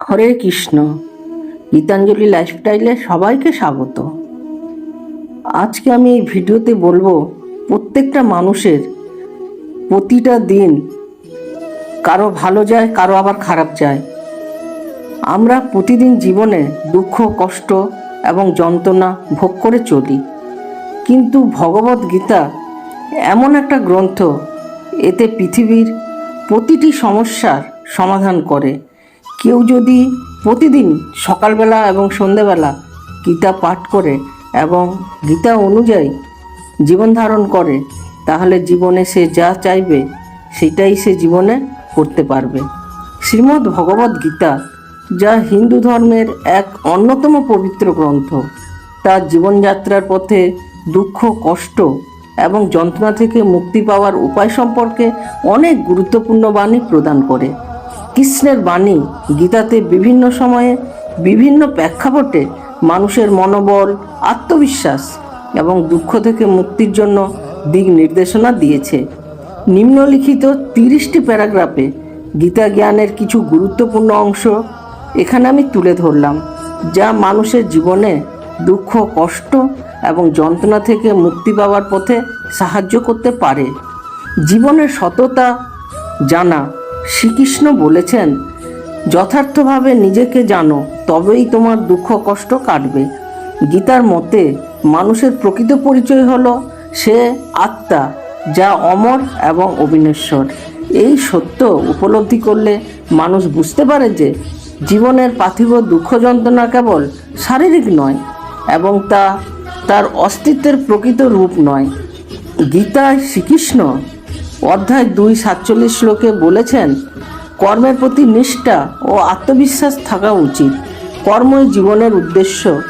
হরে কৃষ্ণ। গীতাঞ্জলি লাইফস্টাইলে সবাইকে স্বাগত। আজকে আমি এই ভিডিওতে বলব, প্রত্যেকটা মানুষের প্রতিটা দিন কারও ভালো যায়, কারও আবার খারাপ যায়। আমরা প্রতিদিন জীবনে দুঃখ, কষ্ট এবং যন্ত্রণা ভোগ করে চলি। কিন্তু ভগবত গীতা এমন একটা গ্রন্থ, এতে পৃথিবীর প্রতিটি সমস্যার সমাধান করে। কেউ যদি প্রতিদিন সকালবেলা এবং সন্ধেবেলা গীতা পাঠ করে এবং গীতা অনুযায়ী জীবন ধারণ করে, তাহলে জীবনে সে যা চাইবে সেটাই সে জীবনে করতে পারবে। শ্রীমদ্ ভগবত গীতা যা হিন্দু ধর্মের এক অন্যতম পবিত্র গ্রন্থ তার জীবনযাত্রার পথে দুঃখ, কষ্ট এবং যন্ত্রণা থেকে মুক্তি পাওয়ার উপায় সম্পর্কে অনেক গুরুত্বপূর্ণ বাণী প্রদান করে। কৃষ্ণের বাণী গীতাতে বিভিন্ন সময়ে বিভিন্ন প্রেক্ষাপটে মানুষের মনোবল, আত্মবিশ্বাস এবং দুঃখ থেকে মুক্তির জন্য দিক নির্দেশনা দিয়েছে। নিম্নলিখিত তিরিশটি প্যারাগ্রাফে গীতা জ্ঞানের কিছু গুরুত্বপূর্ণ অংশ এখানে আমি তুলে ধরলাম, যা মানুষের জীবনে দুঃখ, কষ্ট এবং যন্ত্রণা থেকে মুক্তি পাওয়ার পথে সাহায্য করতে পারে। জীবনের সততা জানা শ্রীকৃষ্ণ বলেছেন, যথার্থভাবে নিজেকে জানো, তবেই তোমার দুঃখ কষ্ট কাটবে। গীতার মতে, মানুষের প্রকৃত পরিচয় হলো সে আত্মা, যা অমর এবং অবিনশ্বর। এই সত্য উপলব্ধি করলে মানুষ বুঝতে পারে যে, জীবনের পার্থিব দুঃখ যন্ত্রণা কেবল শারীরিক নয় এবং তা তার অস্তিত্বের প্রকৃত রূপ নয়। গীতায় শ্রীকৃষ্ণ অধ্যায় দুই সাতচল্লিশ শ্লোকে বলেছেন, কর্মের প্রতি নিষ্ঠা ও আত্মবিশ্বাস থাকা উচিত। কর্মই জীবনের উদ্দেশ্য।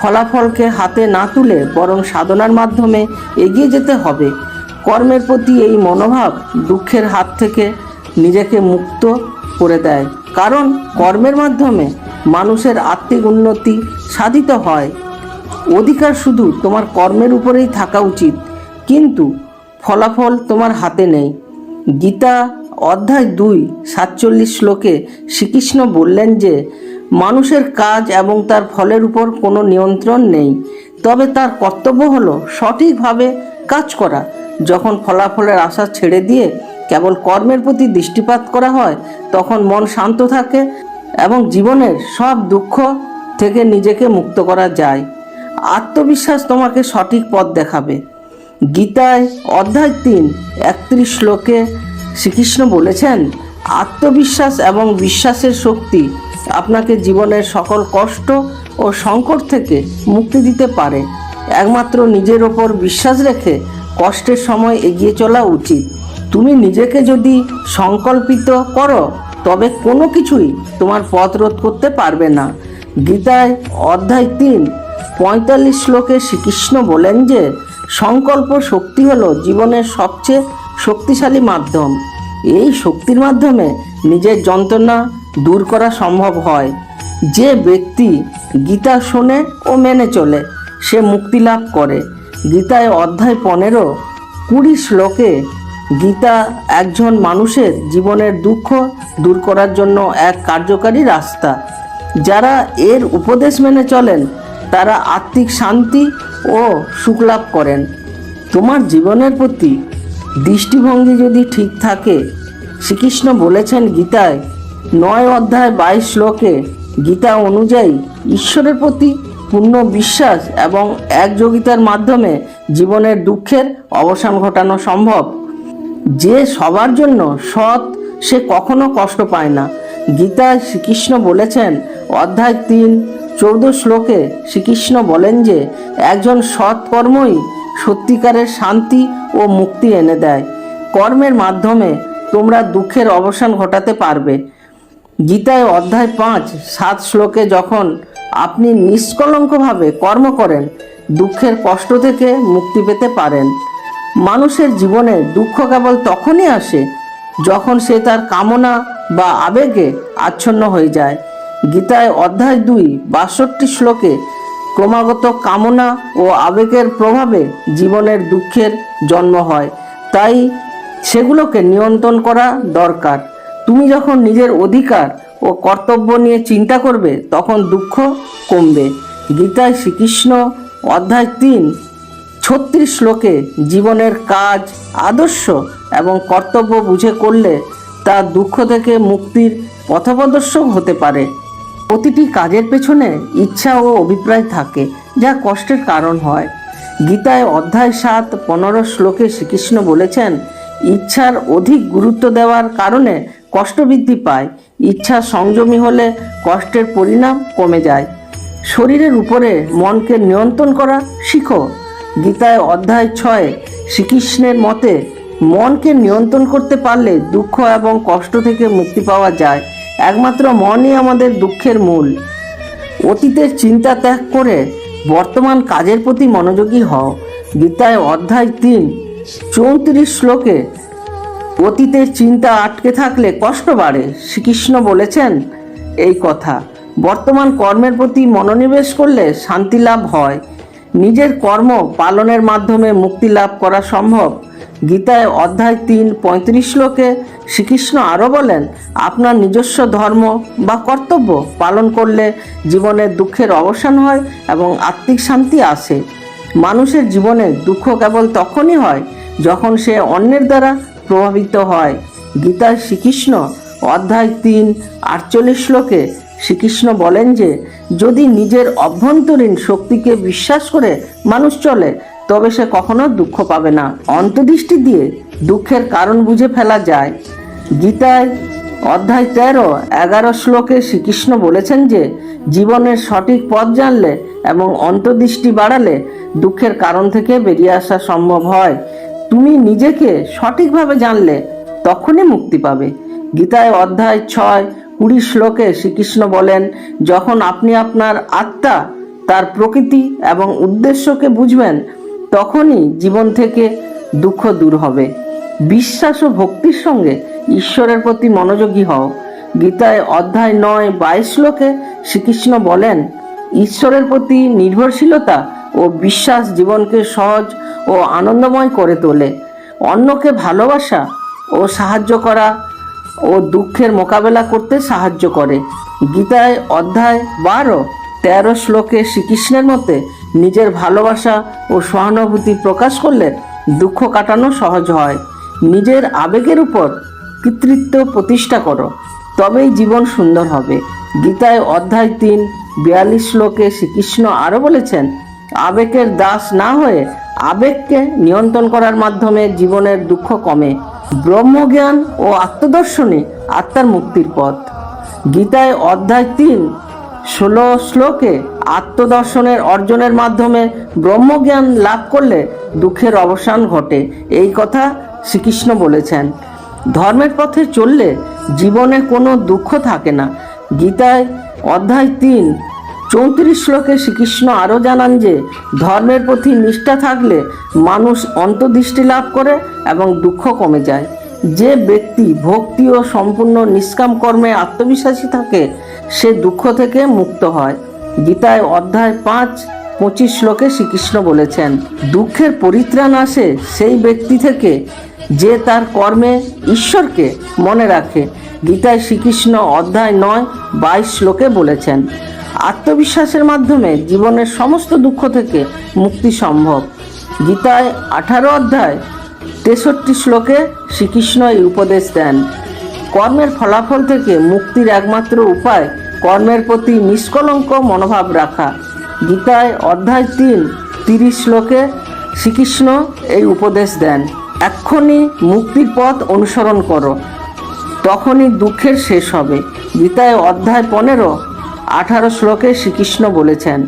ফলাফলকে হাতে না তুলে বরং সাধনার মাধ্যমে এগিয়ে যেতে হবে। কর্মের প্রতি এই মনোভাব দুঃখের হাত থেকে নিজেকে মুক্ত করে দেয়। কারণ কর্মের মাধ্যমে মানুষের আত্মিক উন্নতি সাধিত হয়। অধিকার শুধু তোমার কর্মের উপরেই থাকা উচিত। কিন্তু ফলাফল তোমার হাতে নেই। গীতা অধ্যায় দুই, সাতচল্লিশ শ্লোকে শ্রীকৃষ্ণ বললেন যে, মানুষের কাজ এবং তার ফলের উপর কোনো নিয়ন্ত্রণ নেই। তবে তার কর্তব্য হলো সঠিকভাবে কাজ করা। যখন ফলাফলের আশা ছেড়ে দিয়ে কেবল কর্মের প্রতি দৃষ্টিপাত করা হয়, তখন মন শান্ত থাকে এবং জীবনের সব দুঃখ থেকে নিজেকে মুক্ত করা যায়। আত্মবিশ্বাস তোমাকে সঠিক পথ দেখাবে। গীতায় অধ্যায় তিন, একত্রিশ শ্লোকে শ্রীকৃষ্ণ বলেছেন, আত্মবিশ্বাস এবং বিশ্বাসের শক্তি আপনাকে জীবনের সকল কষ্ট ও সংকট থেকে মুক্তি দিতে পারে। একমাত্র নিজের ওপর বিশ্বাস রেখে কষ্টের সময় এগিয়ে চলা উচিত। তুমি নিজেকে যদি সংকল্পিত করো, তবে কোনো কিছুই তোমার পথ রোধ করতে পারবে না। গীতায় অধ্যায় তিন, পঁয়তাল্লিশ শ্লোকে শ্রীকৃষ্ণ বলেন যে সংকল্প শক্তি হলো জীবনের সবচেয়ে শক্তিশালী মাধ্যম। এই শক্তির মাধ্যমে নিজের যন্ত্রণা দূর করা সম্ভব হয়। যে ব্যক্তি গীতা শোনে ও মেনে চলে, সে মুক্তি লাভ করে। গীতায় অধ্যায় পনেরো, কুড়ি শ্লোকে গীতা একজন মানুষের জীবনের দুঃখ দূর করার জন্য এক কার্যকারী রাস্তা। যারা এর উপদেশ মেনে চলেন, তারা আত্মিক শান্তি ও সুখ লাভ করেন। তোমার জীবনের প্রতি দৃষ্টিভঙ্গি যদি ঠিক থাকে, শ্রীকৃষ্ণ বলেছেন গীতায় নয় অধ্যায় বাইশ শ্লোকে, গীতা অনুযায়ী ঈশ্বরের প্রতি পূর্ণ বিশ্বাস এবং একযোগিতার মাধ্যমে জীবনের দুঃখের অবসান ঘটানো সম্ভব। যে সবার জন্য সৎ, সে কখনো কষ্ট পায় না। গীতায় শ্রীকৃষ্ণ বলেছেন, অধ্যায় তিন চৌদ্দ শ্লোকে শ্রীকৃষ্ণ বলেন যে, একজন সৎ কর্মই সত্যিকারের শান্তি ও মুক্তি এনে দেয়। কর্মের মাধ্যমে তোমরা দুঃখের অবসান ঘটাতে পারবে। গীতায় অধ্যায় পাঁচ, সাত শ্লোকে যখন আপনি নিষ্কলঙ্কভাবে কর্ম করেন, দুঃখের কষ্ট থেকে মুক্তি পেতে পারেন। মানুষের জীবনে দুঃখ কেবল তখনই আসে যখন সে তার কামনা বা আবেগে আচ্ছন্ন হয়ে যায়। গীতায় অধ্যায় দুই, বাষট্টি শ্লোকে ক্রমাগত কামনা ও আবেগের প্রভাবে জীবনের দুঃখের জন্ম হয়। তাই সেগুলোকে নিয়ন্ত্রণ করা দরকার। তুমি যখন নিজের অধিকার ও কর্তব্য নিয়ে চিন্তা করবে, তখন দুঃখ কমবে। গীতায় শ্রীকৃষ্ণ অধ্যায় তিন, ছত্রিশ শ্লোকে জীবনের কাজ, আদর্শ এবং কর্তব্য বুঝে করলে তা দুঃখ থেকে মুক্তির পথপ্রদর্শক হতে পারে। প্রতিটি কাজের পেছনে ইচ্ছা ও অভিপ্রায় থাকে, যা কষ্টের কারণ হয়। গীতায় অধ্যায় সাত, পনেরো শ্লোকে শ্রীকৃষ্ণ বলেছেন, ইচ্ছার অধিক গুরুত্ব দেওয়ার কারণে কষ্ট বৃদ্ধি পায়। ইচ্ছা সংযমী হলে কষ্টের পরিণাম কমে যায়। শরীরের উপরে মনকে নিয়ন্ত্রণ করা শিখো। গীতায় অধ্যায় ছয়, শ্রীকৃষ্ণের মতে, মনকে নিয়ন্ত্রণ করতে পারলে দুঃখ এবং কষ্ট থেকে মুক্তি পাওয়া যায়। একমাত্র মনই আমাদের দুঃখের মূল। অতীতের চিন্তা ত্যাগ করে বর্তমান কাজের প্রতি মনোযোগী হও। গীতায় অধ্যায় তিন, চৌত্রিশ শ্লোকে, অতীতের চিন্তা আটকে থাকলে কষ্ট বাড়ে। শ্রীকৃষ্ণ বলেছেন এই কথা। বর্তমান কর্মের প্রতি মনোনিবেশ করলে শান্তি লাভ হয়। নিজের কর্ম পালনের মাধ্যমে মুক্তি লাভ করা সম্ভব। গীতায় অধ্যায় তিন, পঁয়ত্রিশ শ্লোকে শ্রীকৃষ্ণ আরও বলেন, আপনার নিজস্ব ধর্ম বা কর্তব্য পালন করলে জীবনের দুঃখের অবসান হয় এবং আত্মিক শান্তি আসে। মানুষের জীবনে দুঃখ কেবল তখনই হয় যখন সে অন্যের দ্বারা প্রভাবিত হয়। গীতায় শ্রীকৃষ্ণ অধ্যায় তিন, আটচল্লিশ শ্লোকে শ্রীকৃষ্ণ বলেন যে, যদি নিজের অভ্যন্তরীণ শক্তিকে বিশ্বাস করে মানুষ চলে তবে সে কখনো দুঃখ পাবে না। অন্তর্দৃষ্টি দিয়ে দুঃখের কারণ বুঝে ফেলা যায়। গীতায় অধ্যায় তেরো, এগারো শ্লোকে শ্রীকৃষ্ণ বলেছেন যে, জীবনের সঠিক পথ জানলে এবং অন্তর্দৃষ্টি বাড়ালে দুঃখের কারণ থেকে বেরিয়ে আসা সম্ভব হয়। তুমি নিজেকে সঠিকভাবে জানলে তখনই মুক্তি পাবে। গীতায় অধ্যায় ছয়, কুড়ি শ্লোকে শ্রীকৃষ্ণ বলেন, যখন আপনি আপনার আত্মা, তার প্রকৃতি এবং উদ্দেশ্যকে বুঝবেন তখনই জীবন থেকে দুঃখ দূর হবে। বিশ্বাস ও ভক্তির সঙ্গে ঈশ্বরের প্রতি মনোযোগী হও। গীতায় অধ্যায় নয়, বাইশ শ্লোকে শ্রীকৃষ্ণ বলেন, ঈশ্বরের প্রতি নির্ভরশীলতা ও বিশ্বাস জীবনকে সহজ ও আনন্দময় করে তোলে। অন্যকে ভালোবাসা ও সাহায্য করা ও দুঃখের মোকাবেলা করতে সাহায্য করে। গীতায় অধ্যায় বারো, তেরো শ্লোকে শ্রীকৃষ্ণের মতে নিজের ভালোবাসা ও সহানুভূতি প্রকাশ করলে দুঃখ কাটানো সহজ হয়। নিজের আবেগের উপর কৃতৃত্ব প্রতিষ্ঠা করো। তবেই জীবন সুন্দর হবে। গীতায় অধ্যায় তিন, বিয়াল্লিশ শ্লোকে শ্রীকৃষ্ণ আরও বলেছেন, আবেগের দাস না হয়ে আবেগকে নিয়ন্ত্রণ করার মাধ্যমে জীবনের দুঃখ কমে। ব্রহ্মজ্ঞান ও আত্মদর্শনই আত্মার মুক্তির পথ। গীতায় অধ্যায় তিন ষোলো শ্লোকে আত্মদর্শনের অর্জনের মাধ্যমে ব্রহ্মজ্ঞান লাভ করলে দুঃখের অবসান ঘটে। এই কথা শ্রীকৃষ্ণ বলেছেন। ধর্মের পথে চললে জীবনে কোনো দুঃখ থাকে না। গীতায় অধ্যায় তিন, চৌত্রিশ শ্লোকে শ্রীকৃষ্ণ আরও জানান যে, ধর্মের প্রতি নিষ্ঠা থাকলে মানুষ অন্তর্দৃষ্টি লাভ করে এবং দুঃখ কমে যায়। যে ব্যক্তি ভক্তি ও সম্পূর্ণ নিষ্কাম কর্মে আত্মবিশ্বাসী থাকে, সে দুঃখ থেকে মুক্ত হয়। গীতায় অধ্যায় পাঁচ, পঁচিশ শ্লোকে শ্রীকৃষ্ণ বলেছেন, দুঃখের পরিত্রাণ আসে সেই ব্যক্তি থেকে যে তার কর্মে ঈশ্বরকে মনে রাখে। গীতায় শ্রীকৃষ্ণ অধ্যায় নয়, বাইশ শ্লোকে বলেছেন, আত্মবিশ্বাসের মাধ্যমে জীবনের সমস্ত দুঃখ থেকে মুক্তি সম্ভব। গীতায় আঠারো অধ্যায় তেষট্টি শ্লোকে শ্রীকৃষ্ণ এই উপদেশ দেন। কর্মের ফলাফল থেকে মুক্তির একমাত্র উপায় কর্মের প্রতি নিষ্কলঙ্ক মনোভাব রাখা। গীতায় অধ্যায় তিন, তিরিশ শ্লোকে শ্রীকৃষ্ণ এই উপদেশ দেন, এক্ষুনি মুক্তির পথ অনুসরণ করো, তখনই দুঃখের শেষ হবে। গীতায় অধ্যায় পনেরো, আঠারো শ্লোকে শ্রীকৃষ্ণ বলেছেন,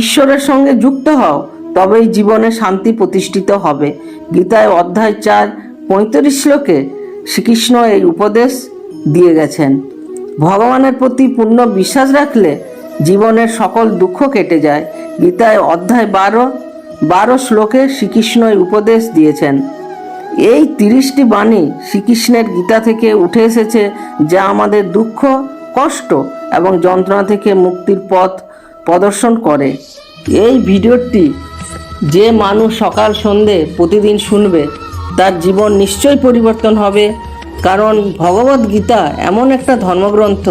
ঈশ্বরের সঙ্গে যুক্ত হও তবেই জীবনে শান্তি প্রতিষ্ঠিত হবে। গীতায় অধ্যায় চার, পঁয়ত্রিশ শ্লোকে শ্রীকৃষ্ণ এই উপদেশ দিয়ে গেছেন। ভগবানের প্রতি পূর্ণ বিশ্বাস রাখলে জীবনের সকল দুঃখ কেটে যায়। গীতায় অধ্যায় বারো বারো শ্লোকে শ্রীকৃষ্ণ এই উপদেশ দিয়েছেন। এই তিরিশটি বাণী শ্রীকৃষ্ণের গীতা থেকে উঠে এসেছে, যা আমাদের দুঃখ, কষ্ট এবং যন্ত্রণা থেকে মুক্তির পথ প্রদর্শন করে। এই ভিডিওটি যে মানুষ সকাল সন্ধে প্রতিদিন শুনবে, তার জীবন নিশ্চয়ই পরিবর্তন হবে। কারণ ভগবত গীতা এমন একটা ধর্মগ্রন্থ,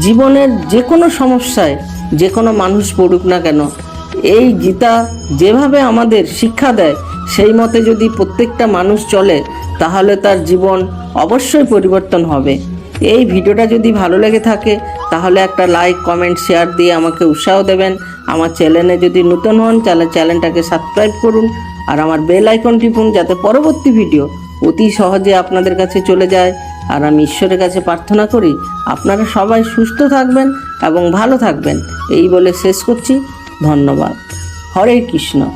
জীবনের যে কোনো সমস্যায় যে কোনো মানুষ পড়ুক না কেন, এই গীতা যেভাবে আমাদের শিক্ষা দেয়, সেই মতে যদি প্রত্যেকটা মানুষ চলে, তাহলে তার জীবন অবশ্যই পরিবর্তন হবে। এই ভিডিওটা যদি ভালো লেগে থাকে, তাহলে একটা লাইক কমেন্ট শেয়ার দিয়ে আমাকে উৎসাহ দেবেন। আমার চ্যানেলে যদি নতুন হন, তাহলে চ্যানেলটাকে সাবস্ক্রাইব করুন আর আমার বেল আইকন টিপুন যাতে পরবর্তী ভিডিও অতি সহজে আপনাদের কাছে চলে যায়। আর আমি ঈশ্বরের কাছে প্রার্থনা করি, আপনারা সবাই সুস্থ থাকবেন এবং ভালো থাকবেন। এই বলে শেষ করছি। ধন্যবাদ। হরে কৃষ্ণ।